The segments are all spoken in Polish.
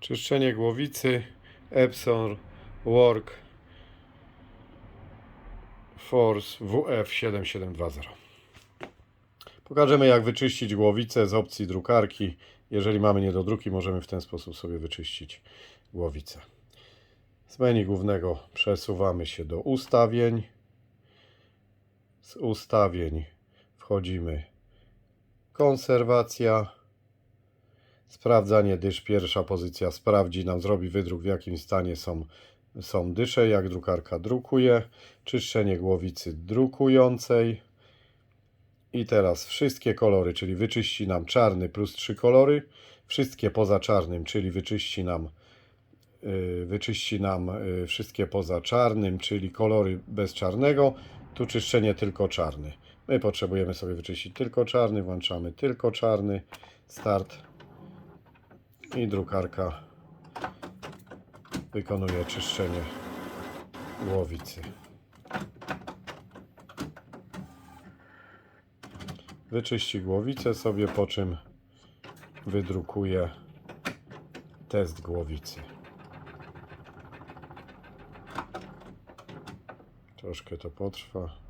Czyszczenie głowicy Epson Work Force WF7720. Pokażemy jak wyczyścić głowicę z opcji drukarki. Jeżeli mamy niedodruki, możemy w ten sposób sobie wyczyścić głowicę. Z menu głównego przesuwamy się do ustawień. Z ustawień wchodzimy konserwacja. Sprawdzanie dysz, pierwsza pozycja sprawdzi nam, zrobi wydruk w jakim stanie są, są dysze, jak drukarka drukuje. Czyszczenie głowicy drukującej. I teraz wszystkie kolory, czyli wyczyści nam czarny plus trzy kolory. Wszystkie poza czarnym, czyli wyczyści nam yy, wyczyści nam yy, wszystkie poza czarnym, czyli kolory bez czarnego. Tu czyszczenie tylko czarny. My potrzebujemy sobie wyczyścić tylko czarny, włączamy tylko czarny. Start i drukarka wykonuje czyszczenie głowicy. Wyczyści głowicę sobie, po czym wydrukuje test głowicy. Troszkę to potrwa.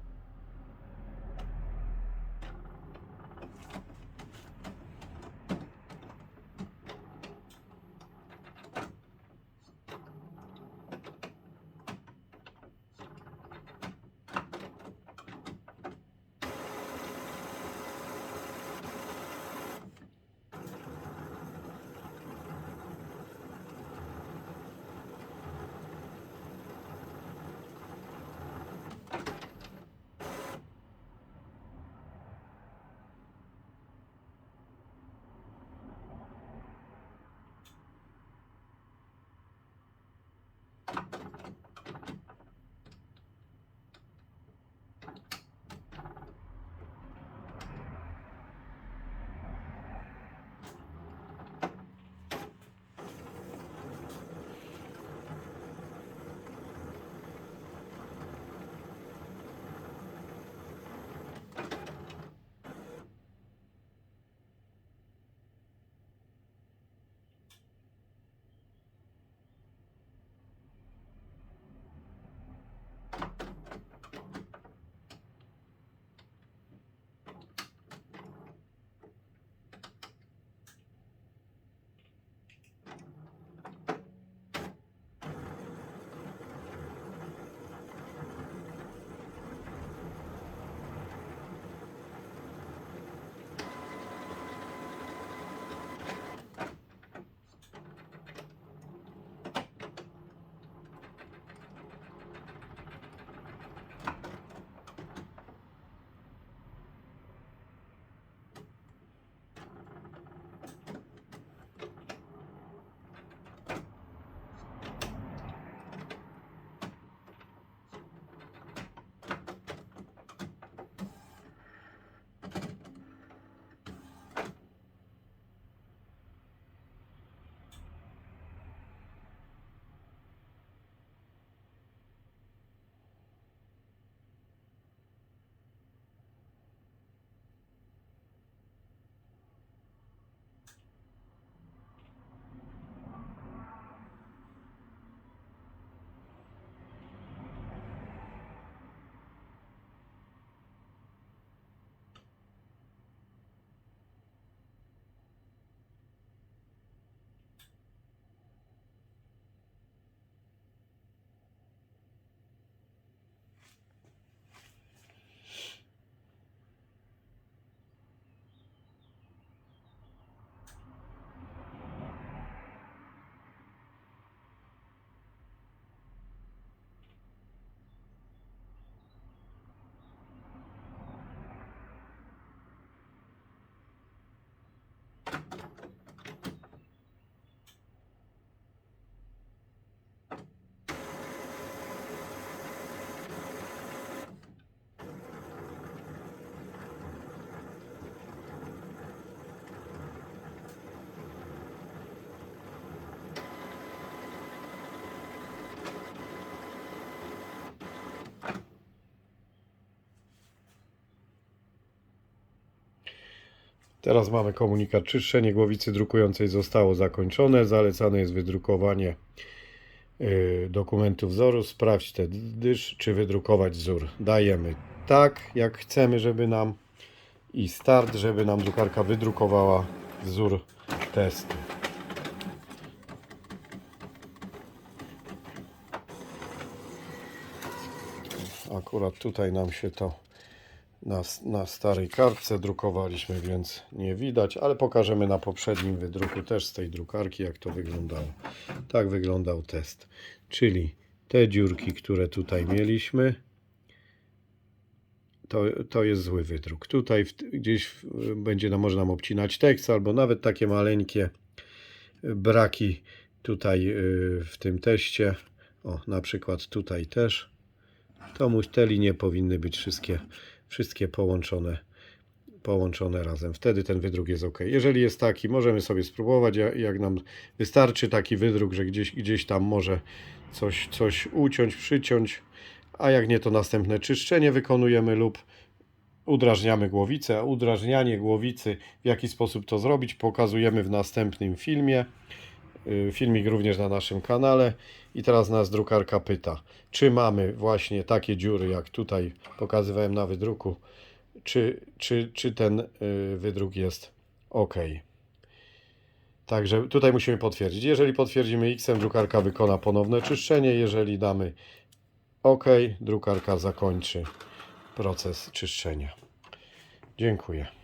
Teraz mamy komunikat. Czyszczenie głowicy drukującej zostało zakończone. Zalecane jest wydrukowanie y, dokumentu wzoru. Sprawdź ten dysz, czy wydrukować wzór. Dajemy tak, jak chcemy, żeby nam i start, żeby nam drukarka wydrukowała wzór testu. Akurat tutaj nam się to na, na starej kartce drukowaliśmy, więc nie widać, ale pokażemy na poprzednim wydruku też z tej drukarki, jak to wyglądało. Tak wyglądał test. Czyli te dziurki, które tutaj mieliśmy, to, to jest zły wydruk. Tutaj w, gdzieś będzie nam, można nam obcinać tekst, albo nawet takie maleńkie braki tutaj y, w tym teście. O, na przykład tutaj też. To mu te linie powinny być wszystkie, wszystkie połączone, połączone razem. Wtedy ten wydruk jest ok. Jeżeli jest taki, możemy sobie spróbować. Ja- Jak nam wystarczy taki wydruk, że gdzieś, gdzieś tam może coś, coś uciąć, przyciąć, a jak nie, to następne czyszczenie wykonujemy lub udrażniamy głowicę. A udrażnianie głowicy, w jaki sposób to zrobić, pokazujemy w następnym filmie. Y, Filmik również na naszym kanale. I teraz nas drukarka pyta, czy mamy właśnie takie dziury, jak tutaj pokazywałem na wydruku, czy, czy, czy ten y, wydruk jest ok. Także tutaj musimy potwierdzić. Jeżeli potwierdzimy X, drukarka wykona ponowne czyszczenie. Jeżeli damy OK, drukarka zakończy proces czyszczenia. Dziękuję.